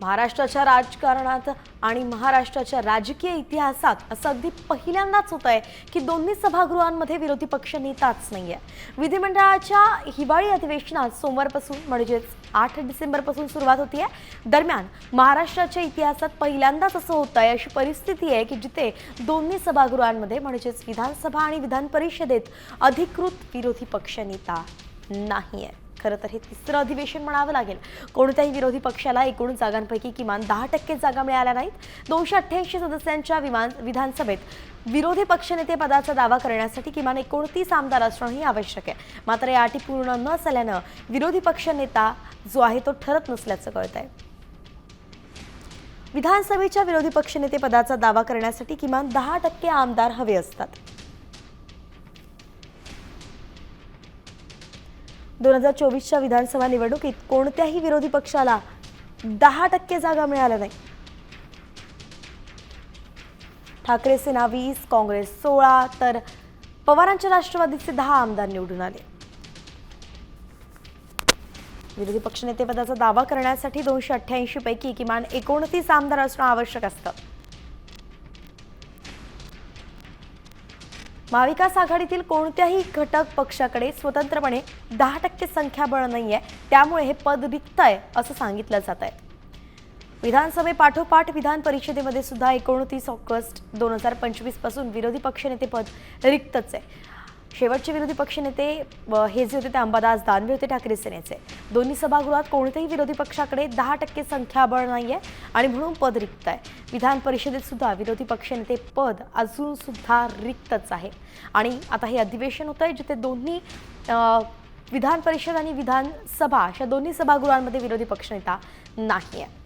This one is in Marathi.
महाराष्ट्राच्या राजकारणात आणि महाराष्ट्राच्या राजकीय इतिहासात असं अगदी पहिल्यांदाच होत आहे की दोन्ही सभागृहांमध्ये विरोधी पक्ष नेताच नाही आहे विधिमंडळाच्या हिवाळी अधिवेशनात सोमवारपासून म्हणजेच आठ डिसेंबरपासून सुरुवात होती आहे दरम्यान महाराष्ट्राच्या इतिहासात पहिल्यांदाच असं होत आहे अशी परिस्थिती आहे की जिथे दोन्ही सभागृहांमध्ये म्हणजेच विधानसभा आणि विधान परिषदेत अधिकृत विरोधी पक्षनेता नाही आहे खरं तर हे तिसरं अधिवेशन म्हणावं लागेल. कोणत्याही विरोधी पक्षाला एकूण जागांपैकी किमान दहा टक्के जागा मिळाल्या नाहीत. दोनशे अठ्ठ्याऐंशी सदस्यांच्या विमान विधानसभेत विरोधी पक्षनेते पदाचा दावा करण्यासाठी किमान एकोणतीस आमदार असणंही आवश्यक आहे. मात्र या अटी पूर्ण न झाल्यानं विरोधी पक्षनेता जो आहे तो ठरत नसल्याचं कळत आहे. विधानसभेच्या विरोधी पक्षनेते पदाचा दावा करण्यासाठी किमान दहा टक्के आमदार हवे असतात. दोन हजार चोवीसच्या विधानसभा निवडणुकीत कोणत्याही विरोधी पक्षाला दहा टक्के जागा मिळाल्या नाही. ठाकरे सेना वीस काँग्रेस सोळा तर पवारांच्या राष्ट्रवादीचे दहा आमदार निवडून आले. विरोधी पक्षनेतेपदाचा दावा करण्यासाठी दोनशे अठ्ठ्याऐंशी पैकी किमान एकोणतीस आमदार असणं आवश्यक असतं. महाविकास आघाडीतील कोणत्याही घटक पक्षाकडे स्वतंत्रपणे दहा टक्के संख्याबळ नाही आहे त्यामुळे हे पद रिक्त आहे असं सांगितलं जात आहे विधानसभेपाठोपाठ विधान परिषदेमध्ये सुद्धा एकोणतीस ऑगस्ट दोन हजार पंचवीसपासून विरोधी पक्षनेतेपद रिक्तच आहे. शेवटचे विरोधी पक्षनेते हे जे होते ते अंबादास दानवे होते ठाकरे सेनेचे. दोन्ही सभागृहात कोणत्याही विरोधी पक्षाकडे दहा टक्के संख्याबळ नाही आहे आणि म्हणून पद रिक्त आहे. विधान परिषदेत सुद्धा विरोधी पक्षनेते पद अजून सुद्धा रिक्तच आहे. आणि आता हे अधिवेशन होतं आहे जिथे दोन्ही विधान परिषद आणि विधानसभा अशा दोन्ही सभागृहांमध्ये विरोधी पक्षनेता नाही आहे